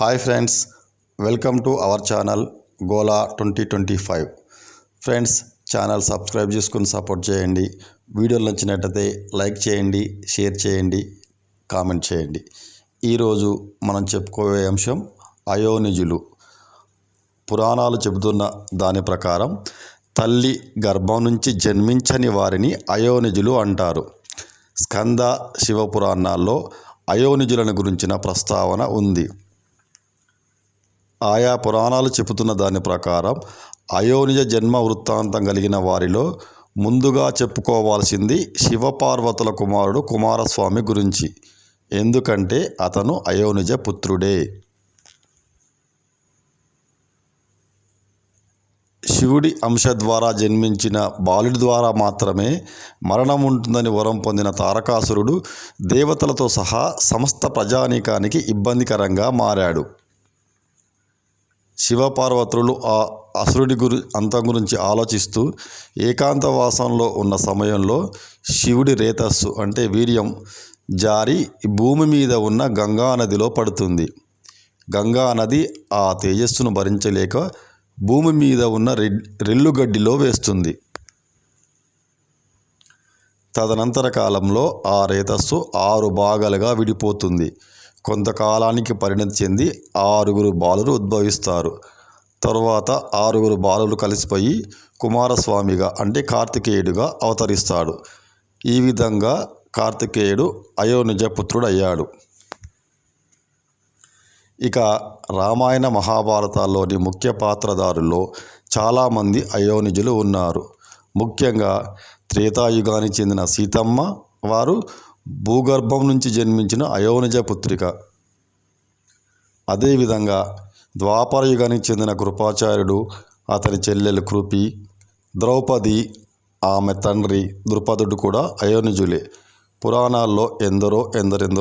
Hi friends welcome to our channel Gola twenty twenty five. Friends channel subscribe చేసుకుని support చేయండి. వీడియోలు నచ్చినట్టయితే like చేయండి షేర్ చేయండి కామెంట్ చేయండి. ఈరోజు మనం చెప్పుకోయే అంశం అయోనిజులు. పురాణాలు చెబుతున్న దాని ప్రకారం తల్లి గర్భం నుంచి జన్మించని వారిని అయోనిజులు అంటారు. స్కంద శివపురాణాల్లో అయోనిజులను గురించిన ప్రస్తావన ఉంది. ఆయా పురాణాలు చెబుతున్న దాని ప్రకారం అయోనిజ జన్మ వృత్తాంతం కలిగిన వారిలో ముందుగా చెప్పుకోవాల్సింది శివపార్వతుల కుమారుడు కుమారస్వామి గురించి. ఎందుకంటే అతను అయోనిజ పుత్రుడే. శివుడి అంశ ద్వారా జన్మించిన బాలుడి ద్వారా మాత్రమే మరణం ఉంటుందని వరం పొందిన తారకాసురుడు దేవతలతో సహా సమస్త ప్రజానీకానికి ఇబ్బందికరంగా మారాడు. శివపార్వతులు ఆ అసురుడి గురి అంతం గురించి ఆలోచిస్తూ ఏకాంతవాసంలో ఉన్న సమయంలో శివుడి రేతస్సు అంటే వీర్యం జారి భూమి మీద ఉన్న గంగా నదిలో పడుతుంది. గంగా నది ఆ తేజస్సును భరించలేక భూమి మీద ఉన్న రె రెల్లుగడ్డిలో వేస్తుంది. తదనంతర కాలంలో ఆ రేతస్సు ఆరు భాగాలుగా విడిపోతుంది. కొంతకాలానికి పరిణతి చెంది ఆరుగురు బాలురు ఉద్భవిస్తారు. తరువాత ఆరుగురు బాలులు కలిసిపోయి కుమారస్వామిగా అంటే కార్తికేయుడిగా అవతరిస్తాడు. ఈ విధంగా కార్తికేయుడు అయోనిజ పుత్రుడు అయ్యాడు ఇక రామాయణ మహాభారతాల్లోని ముఖ్య పాత్రదారుల్లో చాలామంది అయోనిజులు ఉన్నారు. ముఖ్యంగా త్రేతాయుగానికి చెందిన సీతమ్మ వారు భూగర్భం నుంచి జన్మించిన అయోనిజ పుత్రిక. అదేవిధంగా ద్వాపర యుగానికి చెందిన కృపాచార్యుడు అతని చెల్లెలు కృపి ద్రౌపది ఆమె తండ్రి ద్రుపదుడు కూడా అయోనిజులే. పురాణాల్లో ఎందరో ఎందరెందరో